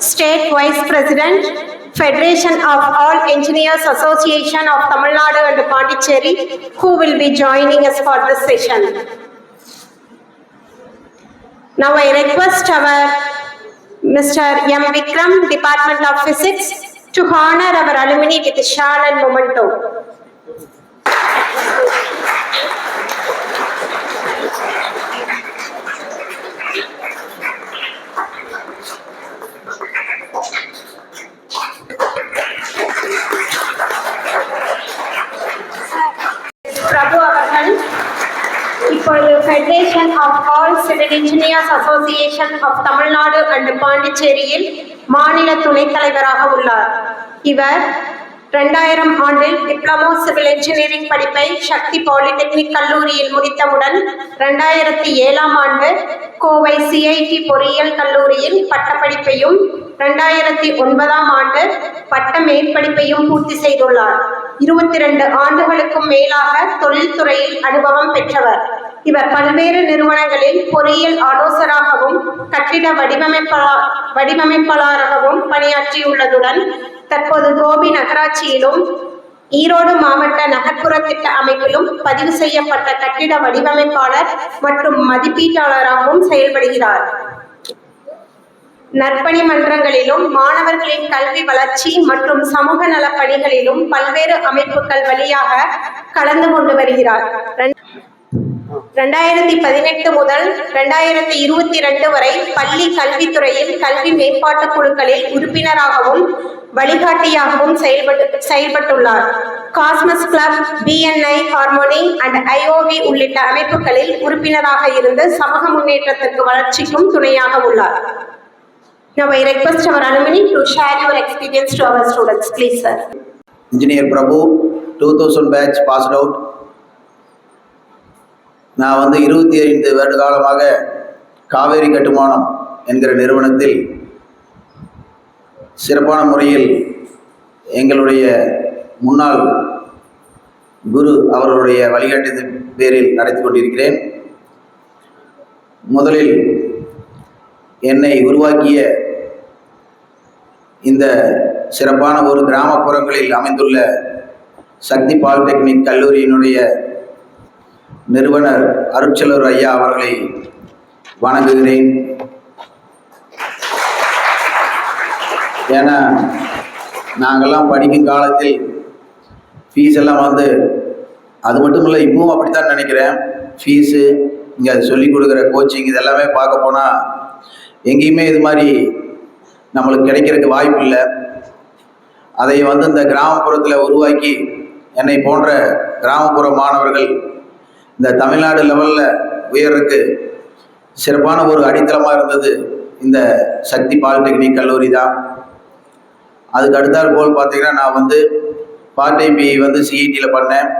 State Vice President, Federation of All Engineers Association of Tamil Nadu and Pondicherry, who will be joining us for this session. Now I request our Mr. M. Vikram, Department of Physics, to honor our alumni with a shawl and memento. Federation of all civil engineers association of Tamil Nadu and பாண்டிச்சேரியில் மாநில துணைத் தலைவராக உள்ளார். இவர் இரண்டாயிரம் ஆண்டில் diploma civil engineering படிப்பை சக்தி polytechnic கல்லூரியில் முடித்தவுடன் இரண்டாயிரத்தி ஏழாம் ஆண்டு கோவை சிஐடி பொறியியல் கல்லூரியில் பட்டப்படிப்பையும் இரண்டாயிரத்தி ஒன்பதாம் ஆண்டு பட்ட மேற்படிப்பையும் பூர்த்தி செய்துள்ளார். இருபத்தி ரெண்டு ஆண்டுகளுக்கும் மேலாக தொழில்துறையில் அனுபவம் பெற்றவர். இவர் பல்வேறு நிறுவனங்களில் பொறியியல் ஆலோசராகவும் கட்டிட வடிவமைப்பாள வடிவமைப்பாளராகவும் பணியாற்றியுள்ளதுடன் தற்போது கோபி நகராட்சியிலும் ஈரோடு மாவட்ட நகர்ப்புற திட்ட அமைப்பிலும் பதிவு செய்யப்பட்ட கட்டிட வடிவமைப்பாளர் மற்றும் மதிப்பீட்டாளராகவும் செயல்படுகிறார். நற்பணி மன்றங்களிலும் மாணவர்களின் கல்வி வளர்ச்சி மற்றும் சமூக நலப் பணிகளிலும் பல்வேறு அமைப்புகள் வழியாக கலந்து கொண்டு வருகிறார். ரெண்டாயிரத்தி பதினெட்டு முதல் ரெண்டாயிரத்தி இருபத்தி ரெண்டு வரை பள்ளி கல்வித்துறையில் கல்வி மேம்பாட்டு குழுக்களில் உறுப்பினராகவும் வழிகாட்டியாகவும் செயல்பட்டு செயல்பட்டுள்ளார். Cosmos club BNI harmony and IOV உள்ளிட்ட அமைப்புகளில் உறுப்பினராக இருந்து சமூக முன்னேற்றத்திற்கு வளர்ச்சிக்கும் துணையாக உள்ளார். Now I request our alumni to share your experience to our students, please sir. Engineer Prabhu, 2000 batch passed out. நான் வந்து இருபத்தி ஐந்து வருட காலமாக காவேரி கட்டுமானம் என்கிற நிறுவனத்தில் சிறப்பான முறையில் எங்களுடைய முன்னாள் குரு அவர்களுடைய வழிகாட்டத்தின் பேரில் நடத்தி கொண்டிருக்கிறேன். முதலில் என்னை உருவாக்கிய இந்த சிறப்பான ஒரு கிராமப்புறங்களில் அமைந்துள்ள சக்தி பாலிடெக்னிக் கல்லூரியினுடைய நிறுவனர் அருட்செல்வர் ஐயா அவர்களை வணங்குகிறேன். ஏன்னா நாங்கள்லாம் படிக்கும் காலத்தில் ஃபீஸ் எல்லாம் வந்து அது மட்டும் இல்லை இப்பவும் அப்படித்தான் நினைக்கிறேன். ஃபீஸு இங்கே சொல்லிக் கொடுக்குற கோச்சிங் இதெல்லாமே பார்க்க போனால் எங்கேயுமே இது மாதிரி நம்மளுக்கு கிடைக்கிறதுக்கு வாய்ப்பு இல்லை. அதை வந்து இந்த கிராமப்புறத்தில் உருவாக்கி என்னை போன்ற கிராமப்புற மாணவர்கள் இந்த தமிழ்நாடு லெவலில் உயர்றதுக்கு சிறப்பான ஒரு அடித்தளமாக இருந்தது இந்த சக்தி பாலிடெக்னிக் கல்லூரி தான். அதுக்கு அடுத்தால் போல் பார்த்தீங்கன்னா நான் வந்து பார்ட் டைம் பிஇ வந்து சிஇடியில் பண்ணேன்.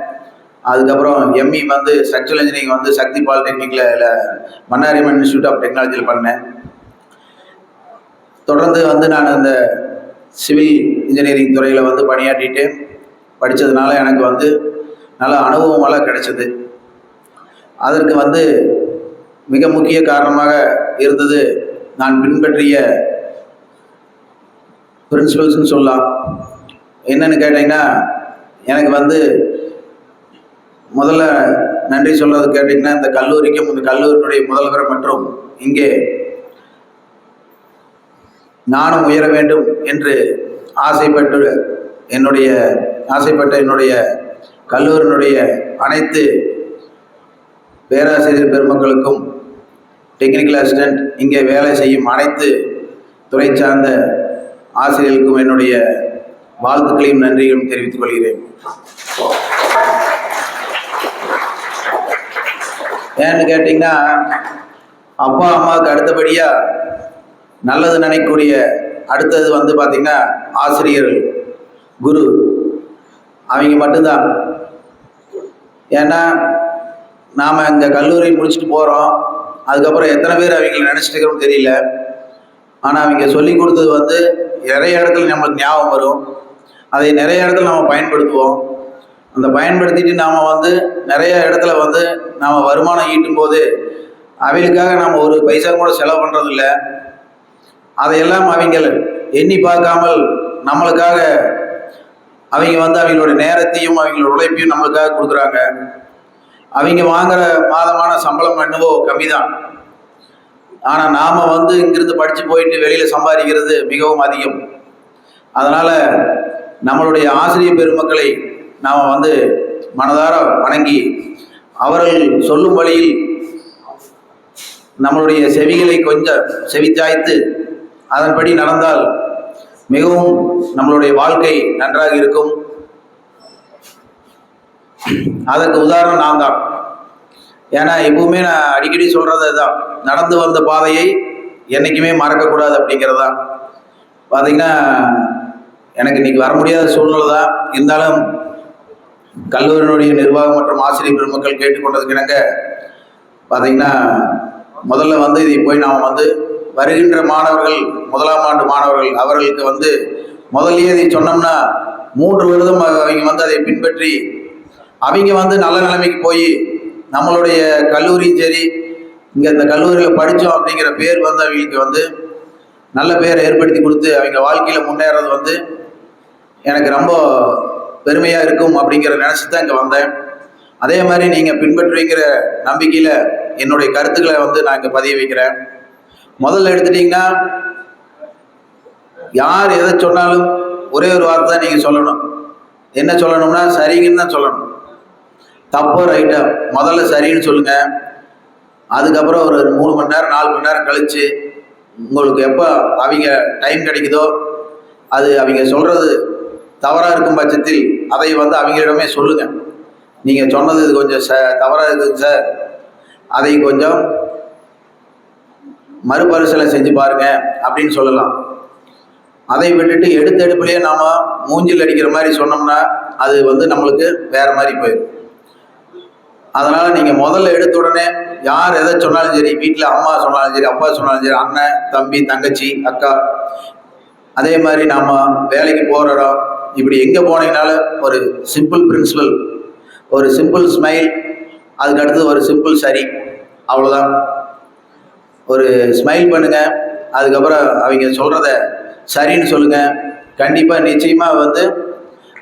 அதுக்கப்புறம் எம்இ வந்து ஸ்ட்ரக்சரல் இன்ஜினியரிங் வந்து சக்தி பாலிடெக்னிக்கில் மன்னாரிமன் இன்ஸ்டியூட் ஆஃப் டெக்னாலஜியில் பண்ணேன். தொடர்ந்து வந்து நான் இந்த சிவில் இன்ஜினியரிங் துறையில் வந்து பணியாற்றிட்டு படித்ததுனால எனக்கு வந்து நல்ல அனுபவமெல்லாம் கிடைச்சது. அதற்கு வந்து மிக முக்கிய காரணமாக இருந்தது. நான் பின்பற்றிய பிரின்சிபல்ஸ்னு சொல்லலாம். என்னன்னு கேட்டிங்கன்னா எனக்கு வந்து முதல்ல நன்றி சொல்றது கேட்டிங்கன்னா இந்த கல்லூரிக்கும் இந்த கல்லூரியினுடைய முதல்வர் மற்றும் இங்கே நானும் உயர வேண்டும் என்று ஆசைப்பட்டு என்னுடைய ஆசைப்பட்ட என்னுடைய கல்லூரியினுடைய அனைத்து பேராசிரியர் பெருமக்களுக்கும் டெக்னிக்கல் அசிஸ்டன்ட் இங்கே வேலை செய்யும் அனைத்து துறை சார்ந்த ஆசிரியர்களுக்கும் என்னுடைய வாழ்த்துக்களையும் நன்றிகளும் தெரிவித்துக் கொள்கிறேன். ஏன்னு கேட்டிங்கன்னா அப்பா அம்மாவுக்கு அடுத்தபடியாக நல்லது நினைக்கக்கூடிய அடுத்தது வந்து பார்த்திங்கன்னா ஆசிரியர்கள் குரு. அவங்க மட்டும்தான். ஏன்னா நாம் இந்த கல்லூரி முடிச்சுட்டு போகிறோம் அதுக்கப்புறம் எத்தனை பேர் அவங்கள நினச்சிட்டு இருக்கிறோம் தெரியல. ஆனால் அவங்க சொல்லி கொடுத்தது வந்து நிறைய இடத்துல நம்மளுக்கு ஞாபகம் வரும். அதை நிறைய இடத்துல நம்ம பயன்படுத்துவோம். அந்த பயன்படுத்திட்டு நாம் வந்து நிறைய இடத்துல வந்து நாம் வருமானம் ஈட்டும் போது அவங்களுக்காக நாம் ஒரு பைசா கூட செலவு பண்ணுறதில்ல அதையெல்லாம் அவங்க எண்ணி பார்க்காமல் நம்மளுக்காக அவங்க வந்து அவங்களோட நேரத்தையும் அவங்களோட உழைப்பையும் நம்மளுக்காக கொடுக்குறாங்க. அவங்க வாங்குற மாதமான சம்பளம் என்னவோ கம்மி தான் ஆனால் நாம் வந்து இங்கிருந்து படித்து போயிட்டு வெளியில் சம்பாதிக்கிறது மிகவும் அதிகம். அதனால் நம்மளுடைய ஆசிரியர் பெருமக்களை நாம் வந்து மனதார வணங்கி அவர்கள் சொல்லும் வழியில் நம்மளுடைய செவிகளை கொஞ்சம் செவிச்சாய்த்து அதன்படி நடந்தால் மிகவும் நம்மளுடைய வாழ்க்கை நன்றாக இருக்கும். அதற்கு உதாரணம் நான் தான் ஏன்னா எப்பவுமே நான் அடிக்கடி சொல்கிறது தான் நடந்து வந்த பாதையை என்றைக்குமே மறக்கக்கூடாது அப்படிங்கிறது. தான் பார்த்தீங்கன்னா எனக்கு இன்னைக்கு வர முடியாத சூழ்நிலை தான். இருந்தாலும் கல்லூரியினுடைய நிர்வாகம் மற்றும் ஆசிரியர் பெருமக்கள் கேட்டுக்கொண்டதுக்கு இணங்க பார்த்தீங்கன்னா முதல்ல வந்து இதை போய் நாம் வந்து வருகின்ற மாணவர்கள் முதலாம் ஆண்டு மாணவர்கள் அவர்களுக்கு வந்து முதல்லயே இதை சொன்னோம்னா மூன்று வருடம் அவங்க வந்து அதை பின்பற்றி அவங்க வந்து நல்ல நிலைமைக்கு போய் நம்மளுடைய கல்லூரியும் சரி இங்கே இந்த கல்லூரியில் படித்தோம் அப்படிங்கிற பேர் வந்து அவங்களுக்கு வந்து நல்ல பேர் ஏற்படுத்தி கொடுத்து அவங்க வாழ்க்கையில் முன்னேறது வந்து எனக்கு ரொம்ப பெருமையாக இருக்கும் அப்படிங்கிற நினச்சி தான் இங்கே வந்தேன். அதே மாதிரி நீங்கள் பின்பற்றுவீங்கிற நம்பிக்கையில் என்னுடைய கருத்துக்களை வந்து நான் இங்கே பதிய வைக்கிறேன். முதல்ல எடுத்துட்டிங்கன்னா யார் எதை சொன்னாலும் ஒரே ஒரு வார்த்தை தான் நீங்கள் சொல்லணும். என்ன சொல்லணும்னா சரிங்கன்னு தான் சொல்லணும். தப்போ ரைட்டா முதல்ல சரின்னு சொல்லுங்க. அதுக்கப்புறம் ஒரு மூணு மணி நேரம் நாலு மணி நேரம் கழிச்சு உங்களுக்கு எப்போ அவங்க டைம் கிடைக்குதோ அது அவங்க சொல்கிறது தவறாக இருக்கும் பட்சத்தில் அதை வந்து அவங்களிடமே சொல்லுங்க. நீங்கள் சொன்னது இது கொஞ்சம் ச தவறாக இருக்குங்க சார் அதை கொஞ்சம் மறுபரிசீலனை செஞ்சு பாருங்க அப்படின்னு சொல்லலாம். அதை விட்டுட்டு எடுத்த நாம் நாம மூஞ்சில் அடிக்கிற மாதிரி சொன்னோம்னா அது வந்து நம்மளுக்கு வேற மாதிரி போயிடும். அதனால நீங்க முதல்ல எடுத்த உடனே யார் எதை சொன்னாலும் சரி வீட்டில் அம்மா சொன்னாலும் சரி அப்பா சொன்னாலும் சரி அண்ணன் தம்பி தங்கச்சி அக்கா அதே மாதிரி நாம வேலைக்கு போகிறோம் இப்படி எங்க போனீங்கனாலும் ஒரு சிம்பிள் பிரின்சிபல் ஒரு சிம்பிள் ஸ்மைல் அதுக்கு அடுத்தது ஒரு சிம்பிள் சரி அவ்வளோதான் ஒரு ஸ்மைல் பண்ணுங்க அதுக்கப்புறம் அவங்க சொல்கிறத சரின்னு சொல்லுங்க. கண்டிப்பாக நிச்சயமாக வந்து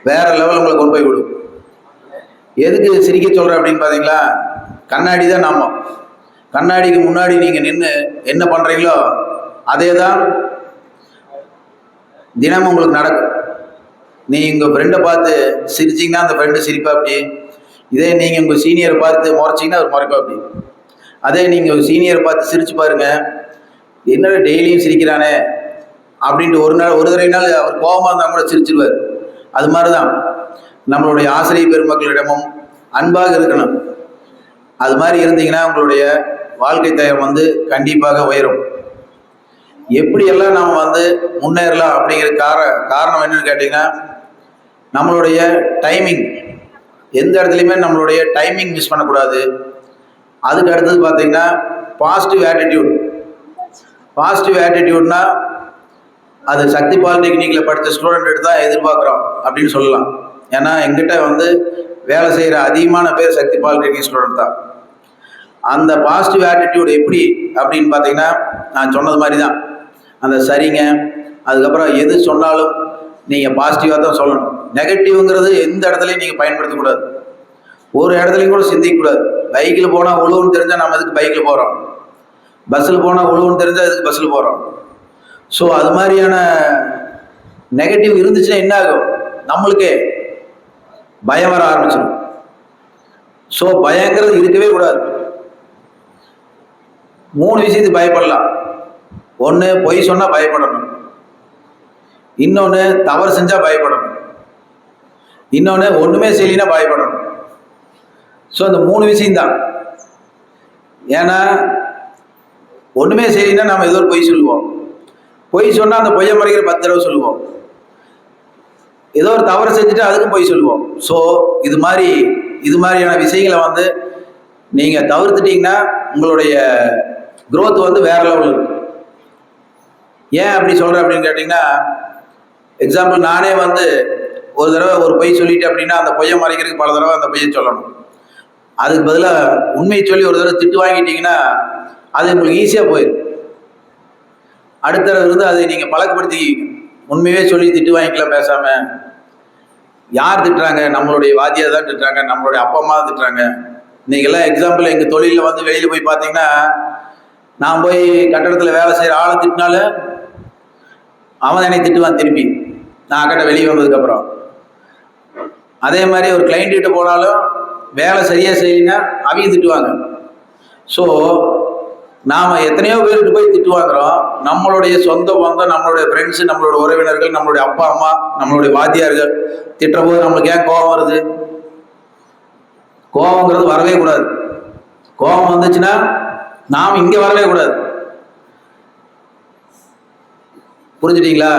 வேற லெவல் உங்களை கொண்டு போய் விடும். எதுக்கு சிரிக்க சொல்கிறேன் அப்படின்னு பார்த்தீங்களா கண்ணாடி தான் நம்ம. கண்ணாடிக்கு முன்னாடி நீங்கள் நின்று என்ன பண்ணுறீங்களோ அதே தான் தினமும் உங்களுக்கு நடக்கும். நீ உங்கள் ஃப்ரெண்டை பார்த்து சிரிச்சிங்கன்னா அந்த ஃப்ரெண்டு சிரிப்பா அப்படி. இதே நீங்கள் உங்கள் சீனியரை பார்த்து முறைச்சிங்கன்னா அவர் முறைப்பா அப்படி. அதே நீங்கள் உங்க சீனியரை பார்த்து சிரிச்சு பாருங்க. என்னடா டெய்லியும் சிரிக்கிறானே? அப்படின்ட்டு ஒரு நாள் ஒரு தடவை நாள் அவர் கோபமாக இருந்தால் கூட சிரிச்சிருவார். அது மாதிரி தான் நம்மளுடைய ஆசிரியர் பெருமக்களிடமும் அன்பாக இருக்கணும். அது மாதிரி இருந்தீங்கன்னா உங்களுடைய வாழ்க்கை தரம் வந்து கண்டிப்பாக உயரும். எப்படியெல்லாம் நாம் வந்து முன்னேறலாம் அப்படிங்கிற கார காரணம் என்னன்னு கேட்டிங்கன்னா நம்மளுடைய டைமிங் எந்த இடத்துலையுமே நம்மளுடைய டைமிங் மிஸ் பண்ணக்கூடாது. அதுக்கு அடுத்தது பார்த்தீங்கன்னா பாசிட்டிவ் ஆட்டிடியூட் பாசிட்டிவ் ஆட்டிடியூட்னா அது சக்தி பாலிடெக்னிக்கில் படித்த ஸ்டூடெண்ட் தான் எதிர்பார்க்குறோம் அப்படின்னு சொல்லலாம். ஏன்னா எங்கிட்ட வந்து வேலை செய்கிற அதிகமான பேர் சக்தி பாலிடெக்னிக் ஸ்டூடெண்ட் தான். அந்த பாசிட்டிவ் ஆட்டிடியூட் எப்படி அப்படின்னு பார்த்தீங்கன்னா நான் சொன்னது மாதிரி தான் அந்த சரிங்க அதுக்கப்புறம் எது சொன்னாலும் நீங்கள் பாசிட்டிவாக தான் சொல்லணும். நெகட்டிவ்ங்கிறது எந்த இடத்துலையும் நீங்கள் பயன்படுத்தக்கூடாது ஒரு இடத்துலையும் கூட சிந்திக்கக்கூடாது பைக்கில் போனால் உழுவுன்னு தெரிஞ்சால் நம்ம அதுக்கு பைக்கில் போகிறோம் பஸ்ஸில் போனால் உழுவுன்னு தெரிஞ்சால் அதுக்கு பஸ்ஸில் போகிறோம் ஸோ அது மாதிரியான நெகட்டிவ் இருந்துச்சுன்னா என்ன ஆகும்? நம்மளுக்கே பயம் வர ஆரம்பிச்சிடும் ஸோ பயங்கிறது இருக்கவே கூடாது. மூணு விஷயத்துக்கு பயப்படலாம். ஒன்று பொய் சொன்னால் பயப்படணும். இன்னொன்று தவறு செஞ்சால் பயப்படணும். இன்னொன்று ஒன்றுமே செய்யலினா பயப்படணும். ஸோ இந்த மூணு விஷயம்தான். ஏன்னா ஒன்றுமே செய்யலினா நம்ம ஏதோ ஒரு பொய் சொல்லுவோம். பொய் சொன்னால் அந்த பொய்யை மறைக்கிற பத்து தடவை சொல்லுவோம். ஏதோ ஒரு தவறு செஞ்சுட்டு அதுக்கும் போய் சொல்லுவோம். ஸோ இது மாதிரி இது மாதிரியான விஷயங்களை வந்து நீங்கள் தவிர்த்துட்டீங்கன்னா உங்களுடைய க்ரோத் வந்து வேற லெவலில் இருக்கும். ஏன் அப்படி சொல்கிறேன் அப்படின்னு கேட்டிங்கன்னா எக்ஸாம்பிள் நானே வந்து ஒரு தடவை ஒரு பொய் சொல்லிட்டு அப்படின்னா அந்த பொய்யை மறைக்கிறதுக்கு பல தடவை அந்த பொய்யை சொல்லணும். அதுக்கு பதிலாக உண்மையை சொல்லி ஒரு தடவை திட்டு வாங்கிட்டீங்கன்னா அது உங்களுக்கு ஈஸியாக போயிடும். அடுத்த இருந்து அதை நீங்கள் பழக்கப்படுத்தி உண்மையே சொல்லி திட்டு வாங்கிக்கலாம் பேசாமல் யார் திட்டுறாங்க? நம்மளுடைய வாத்தியார் தான் திட்டுறாங்க. நம்மளுடைய அப்பா அம்மா தான் திட்டுறாங்க. நீங்கள்லாம் எக்ஸாம்பிள் எங்கள் தொழிலில் வந்து வெளியில் போய் பார்த்தீங்கன்னா நான் போய் கட்டடத்தில் வேலை செய்கிற ஆளை திட்டினாலும் அவன் என்னை திட்டுவான் திருப்பி. நான் அக்கட்ட வெளியே வந்ததுக்கப்புறம். அதே மாதிரி ஒரு client கிட்ட போனாலும் வேலை சரியாக செய்யலைன்னா அவங்க திட்டுவாங்க. ஸோ நாம் எத்தனையோ பேருக்கு போய் திட்டு வாங்குறோம் நம்மளுடைய சொந்த பந்தம் நம்மளுடைய ஃப்ரெண்ட்ஸு நம்மளோட உறவினர்கள் நம்மளுடைய அப்பா அம்மா நம்மளுடைய வாத்தியார்கள் திட்டுற போது நம்மளுக்கு ஏன் கோபம் வருது? கோபங்கிறது வரவே கூடாது. கோபம் வந்துச்சுன்னா நாம் இங்கே வரவே கூடாது. புரிஞ்சுட்டீங்களா?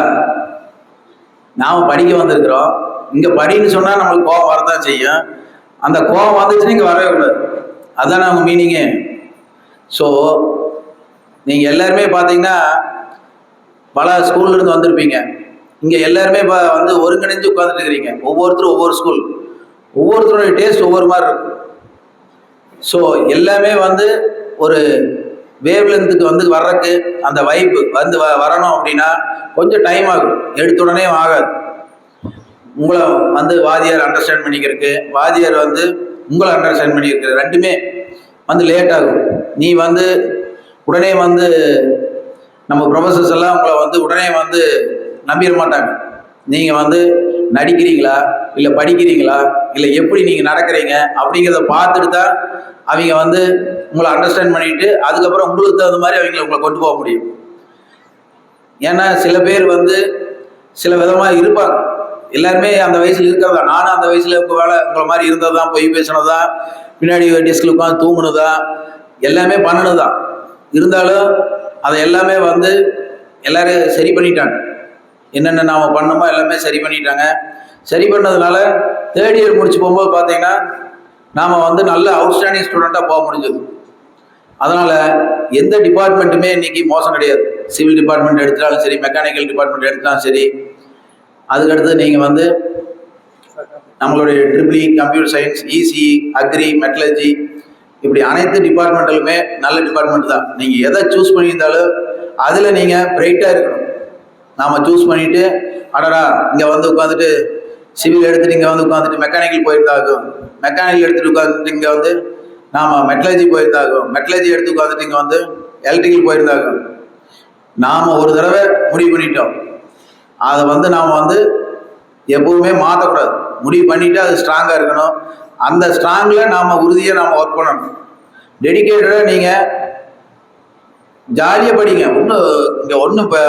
நாம் படிக்க வந்திருக்கிறோம். இங்கே படின்னு சொன்னால் நம்மளுக்கு கோபம் வரதான் செய்யும். அந்த கோபம் வந்துச்சுன்னா இங்கே வரவே கூடாது. அதுதான் நம்ம மீனிங்கே ஸோ நீங்கள் எல்லாருமே பார்த்தீங்கன்னா பல ஸ்கூல்ல இருந்து வந்திருப்பீங்க. இங்கே எல்லாருமே இப்போ வந்து ஒருங்கிணைஞ்சு உட்காந்துட்டு இருக்கிறீங்க. ஒவ்வொருத்தரும் ஒவ்வொரு ஸ்கூல் ஒவ்வொருத்தருடைய டேஸ்ட் ஒவ்வொரு மாதிரி இருக்கும். ஸோ எல்லாமே வந்து ஒரு வேவ்லென்த்துக்கு வந்து வர்றதுக்கு அந்த வைப்பு வந்து வ வரணும் அப்படின்னா கொஞ்சம் டைம் ஆகும். எடுத்த உடனே ஆகாது. உங்களை வந்து வாதியார் அண்டர்ஸ்டாண்ட் பண்ணிக்கிறதுக்கு வாதியார் வந்து உங்களை அண்டர்ஸ்டாண்ட் பண்ணிக்கிறது ரெண்டுமே வந்து லேட் ஆகும். நீ வந்து உடனே வந்து நம்ம ப்ரொஃபஸர்ஸ் எல்லாம் உங்களை வந்து உடனே வந்து நம்பிட மாட்டாங்க. நீங்கள் வந்து நடிக்கிறீங்களா? இல்லை படிக்கிறீங்களா? இல்லை எப்படி நீங்கள் நடக்கிறீங்க? அப்படிங்கிறத பார்த்துட்டு தான் அவங்க வந்து உங்களை அண்டர்ஸ்டாண்ட் பண்ணிட்டு அதுக்கப்புறம் உங்களுக்கு தகுந்த மாதிரி அவங்கள உங்களை கொண்டு போக முடியும். ஏன்னா சில பேர் வந்து சில விதமாக இருப்பாங்க. எல்லாருமே அந்த வயசில் இருக்கிறதா? நானும் அந்த வயசில் உங்கள் வேலை உங்களை மாதிரி இருந்தது தான் பொய் பேசினதா பின்னாடி டெஸ்கில் உட்காந்து தூங்குனதா? எல்லாமே பண்ணினதான் இருந்தாலும் அதை எல்லாமே வந்து எல்லாரும் சரி பண்ணிட்டாங்க. என்னென்ன நாம் பண்ணோமோ எல்லாமே சரி பண்ணிட்டாங்க. சரி பண்ணதுனால தேர்ட் இயர் முடிச்சு போகும்போது பார்த்தீங்கன்னா நாம் வந்து நல்ல அவுட்ஸ்டாண்டிங் ஸ்டூடெண்ட்டாக போக முடிஞ்சது. அதனால் எந்த டிபார்ட்மெண்ட்டுமே இன்றைக்கி மோசம் கிடையாது. சிவில் டிபார்ட்மெண்ட் எடுத்தாலும் சரி மெக்கானிக்கல் டிபார்ட்மெண்ட் எடுத்தாலும் சரி. அதுக்கடுத்து நீங்கள் வந்து நம்மளுடைய triple E computer science EC agri metallurgy இப்படி அனைத்து டிபார்ட்மெண்ட்டுமே நல்ல டிபார்ட்மெண்ட் தான். நீங்கள் எதை சூஸ் பண்ணியிருந்தாலும் அதில் நீங்கள் பிரைட்டாக இருக்கணும். நாம் சூஸ் பண்ணிவிட்டு அடடா இங்கே வந்து உட்காந்துட்டு சிவில் எடுத்துகிட்டு இங்கே வந்து உட்காந்துட்டு மெக்கானிக்கல் போயிருந்தாகும் மெக்கானிக்கல் எடுத்துகிட்டு உட்காந்துட்டு இங்கே வந்து நாம் மெட்டலஜி போயிருந்தாகும் மெட்டலஜி எடுத்து உட்காந்துட்டு இங்கே வந்து எலக்ட்ரிக்கல் போயிருந்தாகும் நாம் ஒரு தடவை முடிவு பண்ணிட்டோம். அதை வந்து நாம் வந்து எப்பவுமே மாற்றக்கூடாது முடிவு பண்ணிட்டு அது ஸ்ட்ராங்காக இருக்கணும். அந்த ஸ்ட்ராங்கில் நாம் உறுதியாக நாம் ஒர்க் பண்ணணும். டெடிக்கேட்டடாக நீங்கள் ஜாலியாக படிங்க. ஒன்றும் இங்கே ஒன்றும் இப்போ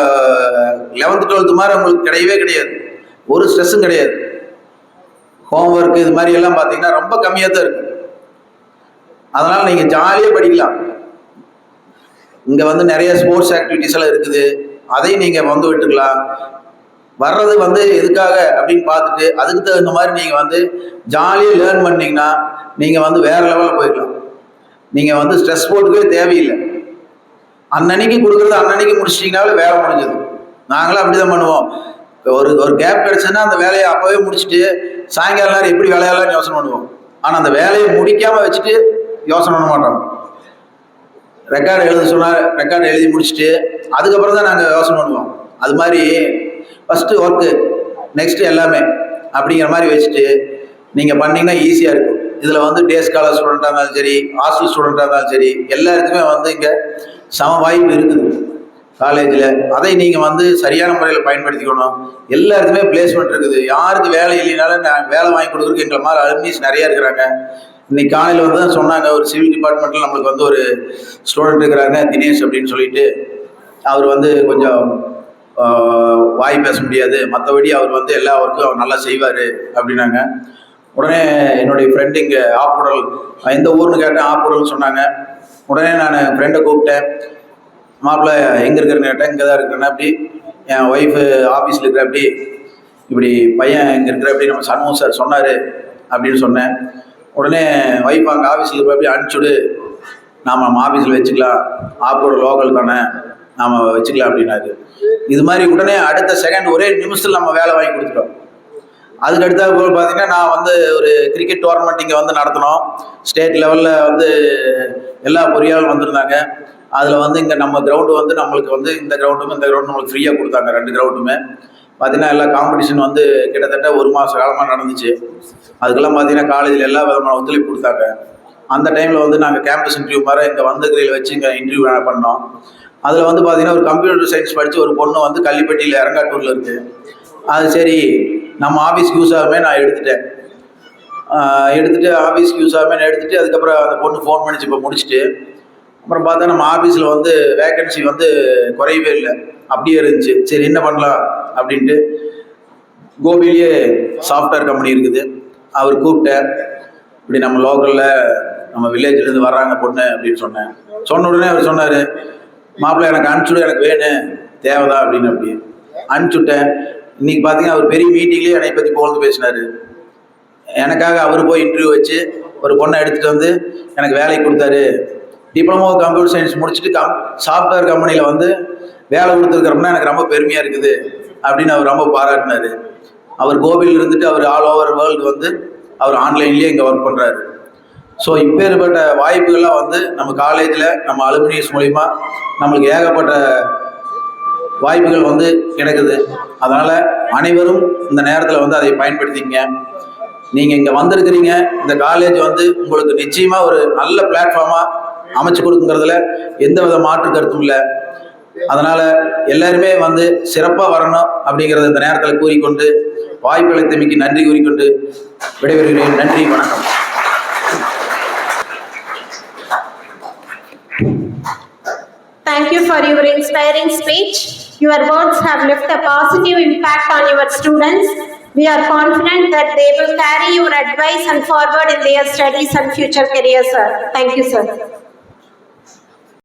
லெவன்த்து டுவெல்த்து மாதிரி உங்களுக்கு கிடையவே கிடையாது. ஒரு ஸ்ட்ரெஸ்ஸும் கிடையாது. ஹோம்ஒர்க் இது மாதிரி எல்லாம் பார்த்தீங்கன்னா ரொம்ப கம்மியாக தான் இருக்கு. அதனால் நீங்கள் ஜாலியாக படிக்கலாம். இங்கே வந்து நிறைய ஸ்போர்ட்ஸ் ஆக்டிவிட்டிஸ் எல்லாம் இருக்குது. அதையும் நீங்கள் வந்து விட்டுக்கலாம். வர்றது வந்து எதுக்காக அப்படின்னு பார்த்துட்டு அதுக்கு தகுந்த மாதிரி நீங்கள் வந்து ஜாலியாக லேர்ன் பண்ணீங்கன்னா நீங்கள் வந்து வேற லெவலில் போயிடலாம். நீங்கள் வந்து ஸ்ட்ரெஸ் போட்டுக்கவே தேவையில்லை. அன்னன்னைக்கு கொடுக்குறது அன்னன்னைக்கு முடிச்சிட்டிங்கனாலே வேலை முடிஞ்சது. நாங்களும் அப்படி தான் பண்ணுவோம். ஒரு ஒரு கேப் கிடச்சுன்னா அந்த வேலையை அப்போவே முடிச்சுட்டு சாயங்காலம் நேரம் எப்படி வேலையெல்லாம் யோசனை பண்ணுவோம். ஆனால் அந்த வேலையை முடிக்காமல் வச்சுட்டு யோசனை பண்ண மாட்டோம். ரெக்கார்டு எழுத சொன்னால் ரெக்கார்டு எழுதி முடிச்சுட்டு அதுக்கப்புறம் தான் நாங்கள் யோசனை பண்ணுவோம். அது மாதிரி ஃபஸ்ட்டு ஒர்க்கு நெக்ஸ்ட்டு எல்லாமே அப்படிங்கிற மாதிரி வச்சுட்டு நீங்கள் பண்ணீங்கன்னா ஈஸியாக இருக்கும். இதில் வந்து டே ஸ்காலர் ஸ்டூடெண்ட்டாக இருந்தாலும் சரி ஹாஸ்டல் ஸ்டூடெண்ட்டாக இருந்தாலும் சரி எல்லாருக்குமே வந்து இங்கே சம வாய்ப்பு இருக்குது. காலேஜில் அதை நீங்கள் வந்து சரியான முறையில் பயன்படுத்திக்கணும். எல்லாருக்குமே பிளேஸ்மெண்ட் இருக்குது. யாருக்கு வேலை இல்லைனாலும் நான் வேலை வாங்கி கொடுக்குறதுக்கு எங்களை மாதிரி அலுமினிஸ் நிறையா இருக்கிறாங்க. இன்னைக்கு காலையில் வந்து தான் சொன்னாங்க ஒரு சிவில் டிபார்ட்மெண்ட்டில் நம்மளுக்கு வந்து ஒரு ஸ்டூடெண்ட் இருக்கிறாங்க தினேஷ் அப்படின்னு சொல்லிட்டு. அவர் வந்து கொஞ்சம் வாய் பேச முடியாது. மற்றபடி அவர் வந்து எல்லா ஒர்க்கும் அவர் நல்லா செய்வார் அப்படின்னாங்க. உடனே என்னுடைய ஃப்ரெண்டு இங்கே ஆப்புடல் எந்த ஊர்னு கேட்டேன் ஆப்புடல்னு சொன்னாங்க. உடனே நான் ஃப்ரெண்டை கூப்பிட்டேன். மாப்பிள்ளை எங்கே இருக்கிறேன்னு கேட்டேன். இங்கே தான் இருக்கிறேன் அப்படி என் ஒய்ஃபு ஆஃபீஸில் இருக்கிற அப்படி இப்படி பையன் இங்கே இருக்கிற அப்படி நம்ம சண்முகம் சார் சொன்னார் அப்படின்னு சொன்னேன். உடனே ஒய்ஃப் அங்கே ஆஃபீஸில் இருக்கிற அப்படி அனுப்பிச்சுடு நாம் நம்ம ஆஃபீஸில் வச்சுக்கலாம். ஆப்போட லோக்கல் தானே. நாம் வச்சுக்கலாம் அப்படின்னாரு. இது மாதிரி உடனே அடுத்த செகண்ட் ஒரே நிமிஷத்தில் நம்ம வேலை வாங்கி கொடுத்துட்டோம். அதுக்கு அடுத்த போல் பார்த்தீங்கன்னா நான் வந்து ஒரு கிரிக்கெட் டோர்னமெண்ட் இங்கே வந்து நடத்தினோம். ஸ்டேட் லெவலில் வந்து எல்லா பொறியாளரும் வந்திருந்தாங்க. அதில் வந்து இங்கே நம்ம கிரவுண்டு வந்து நம்மளுக்கு வந்து இந்த கிரவுண்டும் இந்த கிரவுண்டும் நம்மளுக்கு ஃப்ரீயாக கொடுத்தாங்க ரெண்டு கிரவுண்டுமே பார்த்தீங்கன்னா எல்லா காம்படிஷன் வந்து கிட்டத்தட்ட ஒரு மாத காலமாக நடந்துச்சு. அதுக்கெல்லாம் பார்த்தீங்கன்னா காலேஜில் எல்லா விதமான ஒத்துழைப்பு கொடுத்தாங்க. அந்த டைமில் வந்து நாங்கள் கேம்பஸ் இன்டர்வியூ மாதிரி இங்கே வந்த கிரையில் வச்சு இங்கே இன்டர்வியூ பண்ணோம். அதில் வந்து பார்த்தீங்கன்னா ஒரு கம்ப்யூட்டர் சயின்ஸ் படித்து ஒரு பொண்ணு வந்து கள்ளிப்பட்டியில் இறங்காட்டூரில் இருக்குது அது சரி நம்ம ஆஃபீஸ்க்கு யூஸ் ஆகுமே நான் எடுத்துட்டேன். எடுத்துகிட்டு எடுத்துட்டு ஆஃபீஸ்க்கு யூஸ் ஆகுமே நான் எடுத்துட்டு அதுக்கப்புறம் அந்த பொண்ணு ஃபோன் பண்ணிச்சு இப்போ முடிச்சுட்டு அப்புறம் பார்த்தா நம்ம ஆஃபீஸில் வந்து வேக்கன்சி வந்து குறையவே இல்லை. அப்படியே இருந்துச்சு. சரி என்ன பண்ணலாம் அப்படின்ட்டு கோபிலேயே சாஃப்ட்வேர் கம்பெனி இருக்குது. அவர் கூப்பிட்டார் இப்படி நம்ம லோக்கலில் நம்ம வில்லேஜ்லேருந்து வர்றாங்க பொண்ணு அப்படின்னு சொன்னேன். சொன்ன உடனே அவர் சொன்னார் மாப்பிள்ளை எனக்கு அனுப்பிச்சுடு எனக்கு வேணும் தேவைதா அப்படின்னு அப்படி. அனுப்பிச்சுட்டேன். இன்னைக்கு பார்த்தீங்கன்னா அவர் பெரிய மீட்டிங்லேயே என்னை பற்றி புகழ்ந்து பேசினார். எனக்காக அவர் போய் இன்டர்வியூ வச்சு ஒரு பொண்ணை எடுத்துகிட்டு வந்து எனக்கு வேலைக்கு கொடுத்தாரு. டிப்ளமோ கம்ப்யூட்டர் சயின்ஸ் முடிச்சுட்டு கம் சாஃப்ட்வேர் கம்பெனியில் வந்து வேலை கொடுத்துருக்கிறோம்னா எனக்கு ரொம்ப பெருமையாக இருக்குது அப்படின்னு அவர் ரொம்ப பாராட்டினார். அவர் கோபியில் இருந்துட்டு அவர் ஆல் ஓவர் வேர்ல்டு வந்து அவர் ஆன்லைன்லேயே இங்கே ஒர்க் பண்ணுறாரு ஸோ இப்பேற்பட்ட வாய்ப்புகள்லாம் வந்து நம்ம காலேஜில் நம்ம அலுமினியஸ் மூலிமா நம்மளுக்கு ஏகப்பட்ட வாய்ப்புகள் வந்து கிடைக்குது. அதனால் அனைவரும் இந்த நேரத்தில் வந்து அதை பயன்படுத்திக்கங்க. நீங்கள் இங்கே வந்திருக்கிறீங்க இந்த காலேஜ் வந்து உங்களுக்கு நிச்சயமாக ஒரு நல்ல பிளாட்ஃபார்மாக அமைச்சு கொடுக்குங்கிறதுல எந்த வித மாற்று கருத்தும் இல்லை. அதனால் எல்லாருமே வந்து சிறப்பாக வரணும் அப்படிங்கிறத இந்த நேரத்தில் கூறிக்கொண்டு வாய்ப்புகளை வாய்ப்பளித்தமைக்கு நன்றி கூறிக்கொண்டு விடைபெறுகிறேன். நன்றி வணக்கம். Thank you for your inspiring speech. Your words have left a positive impact on your students. We are confident that they will carry your advice and forward in their studies and future careers, sir. Thank you, sir.